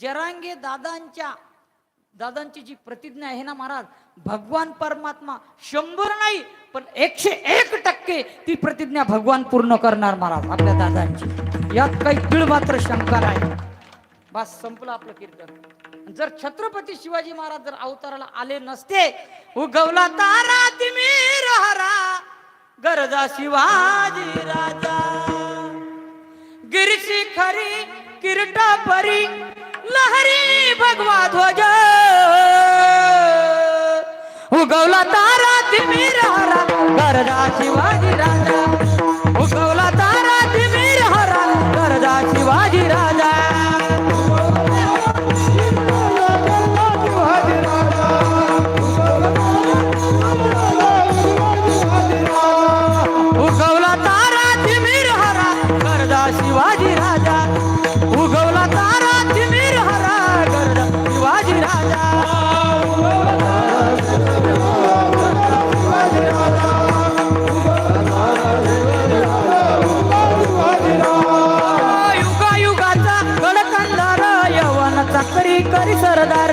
जरांगे दादांच्या दादांची जी प्रतिज्ञा आहे ना महाराज भगवान परमात्मा शंभर नाही पण एकशे एक टक्के ती प्रतिज्ञा भगवान पूर्ण करणार महाराज आपल्या दादांची. यात काही तीळ मात्र शंका नाही. बस संपलं आपलं कीर्तन. जर छत्रपती शिवाजी महाराज जर अवताराला आले नसते उगवला तारा तिमीर हरा गरजा शिवाजी राजा. गिरशी खरी किरटा परी शिवाजी राजा. उगवला तारा तिमीर हरा शिवाजी राजा. उगवला तारा तिमीर हरा गरजा शिवाजी राजा. सरदार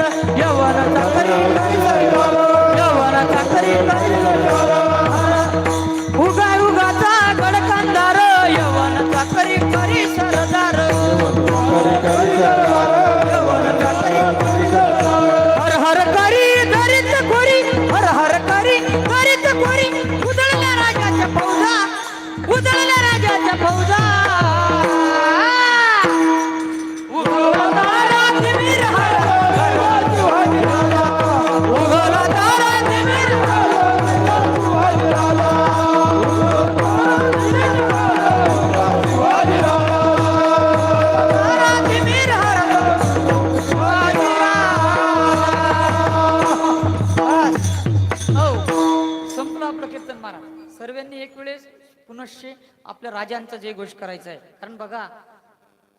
सर्वांनी एक वेळेस पुनश्चे आपल्या राजांचा जय घोष करायचा आहे. कारण बघा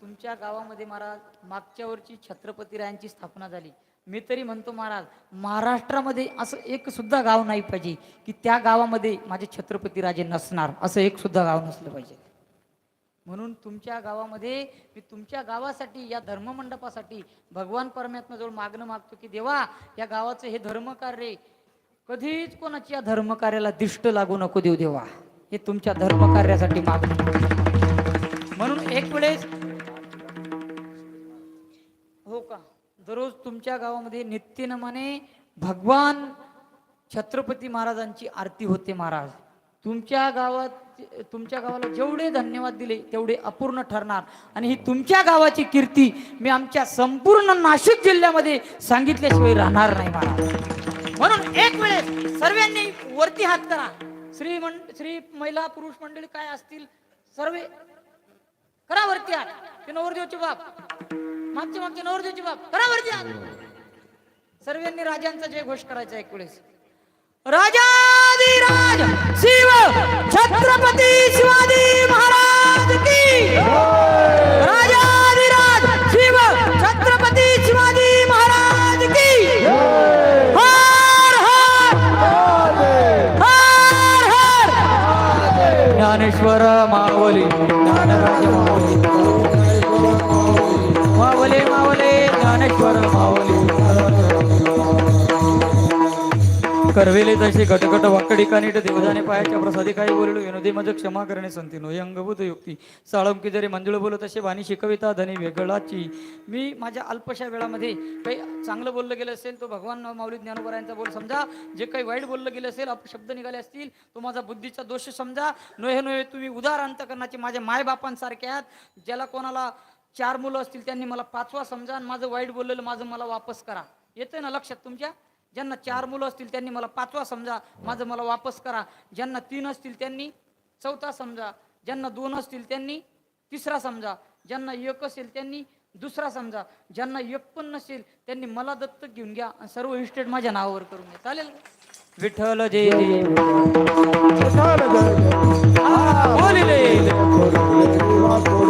तुमच्या गावामध्ये महाराज मागच्या वरची छत्रपती रायांची स्थापना झाली. मी तरी म्हणतो महाराज महाराष्ट्रामध्ये असं एक सुद्धा गाव नाही पाहिजे की त्या गावामध्ये माझे छत्रपती राजे नसणार. असं एक सुद्धा गाव नसलं पाहिजे. म्हणून तुमच्या गावामध्ये मी तुमच्या गावासाठी या धर्ममंडपासाठी भगवान परमात्माजवळ मागणं मागतो की देवा या गावाचं हे धर्मकार्य कधीच कोणाच्या धर्मकार्याला दिष्ट लागू नको देऊ देवा. हे तुमच्या धर्मकार्यासाठी मागणी. म्हणून एक वेळेस हो का? दररोज तुमच्या गावामध्ये नित्यनमाने भगवान छत्रपती महाराजांची आरती होते महाराज. तुमच्या गावात तुमच्या गावाला जेवढे धन्यवाद दिले तेवढे अपूर्ण ठरणार. आणि ही तुमच्या गावाची कीर्ती मी आमच्या संपूर्ण नाशिक जिल्ह्यामध्ये सांगितल्याशिवाय राहणार नाही महाराज. म्हणून एक वेळेस सर्वांनी वरती हात करा. श्री मं श्री महिला पुरुष मंडळी काय असतील सर्वे करा वरती हात. ते नवरदेवची बाप. मागचे मागचे नवरदेवची बाप. करा वरती हात. सर्वांनी राजांचा जय घोष करायचा एक वेळेस. राजाधिराज शिव छत्रपती शिवाजी महाराज की ज्ञानेश्वर मावली. ज्ञानराज मावली मावले मावले ज्ञानेश्वर मावली. करवेले तसे घटघट वाकडी कानीट देवदाने पायाच्या प्रसादी काही बोललो. विनोदी मज क्षमा करणे संती नो. अंगभूत युक्ती. साळंकी जरी मंजुळ बोलत तसे वाणी शिकविता धनी वेगळाची. मी माझ्या अल्पशा वेळामध्ये काही चांगलं बोललं गेलं असेल तो भगवान माऊली ज्ञानोबरायांचा बोल समजा. जे काही वाईट बोललं गेलं असेल अपशब्द निघाले असतील तो माझा बुद्धीचा दोष समजा. नोहे नोहे तुम्ही उदार अंतकरणाचे माझ्या मायबापांसारखे आहात. ज्याला कोणाला चार मुलं असतील त्यांनी मला पाचवा समजा आणि माझं वाईट बोललेलं माझं मला वापस करा. येतंय ना लक्षात तुमच्या? ज्यांना चार मुलं असतील त्यांनी मला पाचवा समजा माझं मला वापस करा. ज्यांना तीन असतील त्यांनी चौथा समजा. ज्यांना दोन असतील त्यांनी तिसरा समजा. ज्यांना एक असेल त्यांनी दुसरा समजा. ज्यांना एक पण नसेल त्यांनी मला दत्तक घेऊन घ्या आणि सर्व इस्टेट माझ्या नावावर करून घ्या. चालेल? विठ्ठल जय जय विठ्ठल जय जय. बोलिले. थोडे थोडे